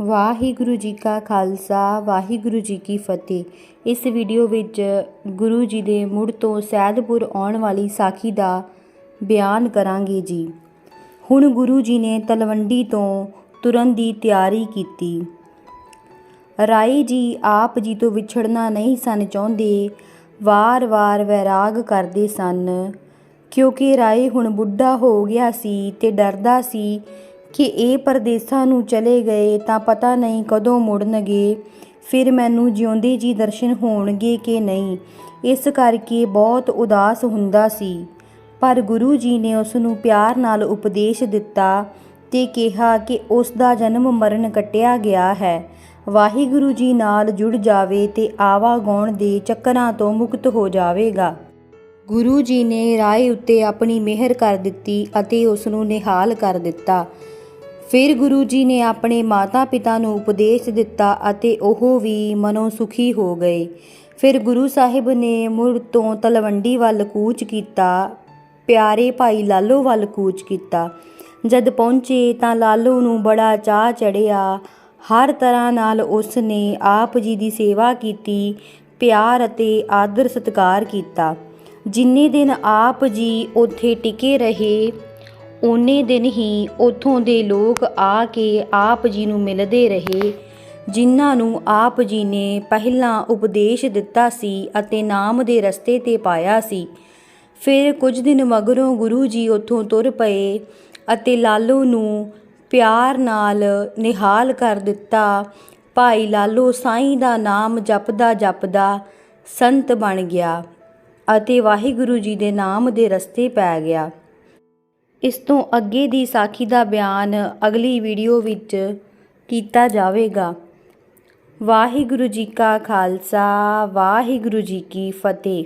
ਵਾਹਿਗੁਰੂ ਜੀ ਕਾ ਖਾਲਸਾ, ਵਾਹਿਗੁਰੂ ਜੀ ਕੀ ਫਤਿਹ। ਇਸ ਵੀਡੀਓ ਵਿੱਚ ਗੁਰੂ ਜੀ ਦੇ ਮੁੜ ਤੋਂ ਸੈਦਪੁਰ ਆਉਣ ਵਾਲੀ ਸਾਖੀ ਦਾ ਬਿਆਨ ਕਰਾਂਗੇ ਜੀ। ਹੁਣ ਗੁਰੂ ਜੀ ਨੇ ਤਲਵੰਡੀ ਤੋਂ ਤੁਰਨ ਦੀ ਤਿਆਰੀ ਕੀਤੀ। ਰਾਏ ਜੀ ਆਪ ਜੀ ਤੋਂ ਵਿਛੜਨਾ ਨਹੀਂ ਸਨ ਚਾਹੁੰਦੇ, ਵਾਰ-ਵਾਰ ਵੈਰਾਗ ਕਰਦੇ ਸਨ। ਕਿਉਂਕਿ ਰਾਏ ਹੁਣ ਬੁੱਢਾ ਹੋ ਗਿਆ ਸੀ ਤੇ ਡਰਦਾ ਸੀ ਕਿ ਇਹ ਪਰਦੇਸਾਂ ਨੂੰ ਚਲੇ ਗਏ ਤਾਂ ਪਤਾ ਨਹੀਂ ਕਦੋਂ ਮੁੜਨਗੇ। ਫਿਰ ਮੈਨੂੰ ਜਿਉਂਦੇ ਜੀ ਦਰਸ਼ਨ ਹੋਣਗੇ ਕਿ ਨਹੀਂ। ਇਸ ਕਰਕੇ ਬਹੁਤ ਉਦਾਸ ਹੁੰਦਾ ਸੀ। ਪਰ ਗੁਰੂ ਜੀ ਨੇ ਉਸ ਨੂੰ ਪਿਆਰ ਨਾਲ ਉਪਦੇਸ਼ ਦਿੱਤਾ ਤੇ ਕਿਹਾ ਕਿ ਉਸ ਦਾ ਜਨਮ ਮਰਨ ਕੱਟਿਆ ਗਿਆ ਹੈ। ਵਾਹਿਗੁਰੂ ਜੀ ਨਾਲ ਜੁੜ ਜਾਵੇ ਤੇ ਆਵਾਗਾਉਣ ਦੇ ਚੱਕਰਾਂ ਤੋਂ ਮੁਕਤ ਹੋ ਜਾਵੇਗਾ। ਗੁਰੂ ਜੀ ਨੇ ਰਾਏ ਉੱਤੇ ਆਪਣੀ ਮਿਹਰ ਕਰ ਦਿੱਤੀ ਅਤੇ ਉਸ ਨੂੰ ਨਿਹਾਲ ਕਰ ਦਿੱਤਾ। ਫਿਰ ਗੁਰੂ ਜੀ ਨੇ ਆਪਣੇ ਮਾਤਾ-ਪਿਤਾ ਨੂੰ ਉਪਦੇਸ਼ ਦਿੱਤਾ ਅਤੇ ਉਹ ਵੀ ਮਨੋਂ ਸੁਖੀ ਹੋ ਗਏ। ਫਿਰ ਗੁਰੂ ਸਾਹਿਬ ਨੇ ਮੁੜ ਤੋਂ ਤਲਵੰਡੀ ਵੱਲ ਕੂਚ ਕੀਤਾ, ਪਿਆਰੇ ਭਾਈ ਲਾਲੋ ਵੱਲ ਕੂਚ ਕੀਤਾ। ਜਦ ਪਹੁੰਚੇ ਤਾਂ ਲਾਲੋ ਨੂੰ ਬੜਾ ਚਾਹ ਚੜਿਆ ਹਰ ਤਰ੍ਹਾਂ ਨਾਲ ਉਸ ਨੇ ਆਪ ਜੀ ਦੀ ਸੇਵਾ ਕੀਤੀ, ਪਿਆਰ ਅਤੇ ਆਦਰ ਸਤਿਕਾਰ ਕੀਤਾ। ਜਿੰਨੇ ਦਿਨ ਆਪ ਜੀ ਉੱਥੇ ਟਿਕੇ ਰਹੇ ਓਨੇ ਦਿਨ ਹੀ ਉਥੋਂ ਦੇ ਲੋਕ ਆ ਕੇ ਆਪ ਜੀ ਨੂੰ ਮਿਲਦੇ ਰਹੇ, ਜਿਨ੍ਹਾਂ ਨੂੰ ਆਪ ਜੀ ਨੇ ਪਹਿਲਾਂ ਉਪਦੇਸ਼ ਦਿੱਤਾ ਸੀ ਅਤੇ ਨਾਮ ਦੇ ਰਸਤੇ ਤੇ ਪਾਇਆ ਸੀ। ਫਿਰ ਕੁਝ ਦਿਨ ਮਗਰੋਂ ਗੁਰੂ ਜੀ ਉੱਥੋਂ ਤੁਰ ਪਏ ਅਤੇ ਲਾਲੋ ਨੂੰ ਪਿਆਰ ਨਾਲ ਨਿਹਾਲ ਕਰ ਦਿੱਤਾ, ਭਾਈ ਲਾਲੋ, ਸਾਈਂ ਦਾ ਨਾਮ ਜਪਦਾ ਜਪਦਾ ਸੰਤ ਬਣ ਗਿਆ ਅਤੇ ਵਾਹਿਗੁਰੂ ਜੀ ਦੇ ਨਾਮ ਦੇ ਰਸਤੇ ਪੈ ਗਿਆ। ਇਸ ਤੋਂ ਅੱਗੇ ਦੀ ਸਾਖੀ ਦਾ ਬਿਆਨ ਅਗਲੀ ਵੀਡੀਓ ਵਿੱਚ ਕੀਤਾ ਜਾਵੇਗਾ। ਵਾਹਿਗੁਰੂ ਜੀ ਕਾ ਖਾਲਸਾ, ਵਾਹਿਗੁਰੂ ਜੀ ਕੀ ਫਤਿਹ।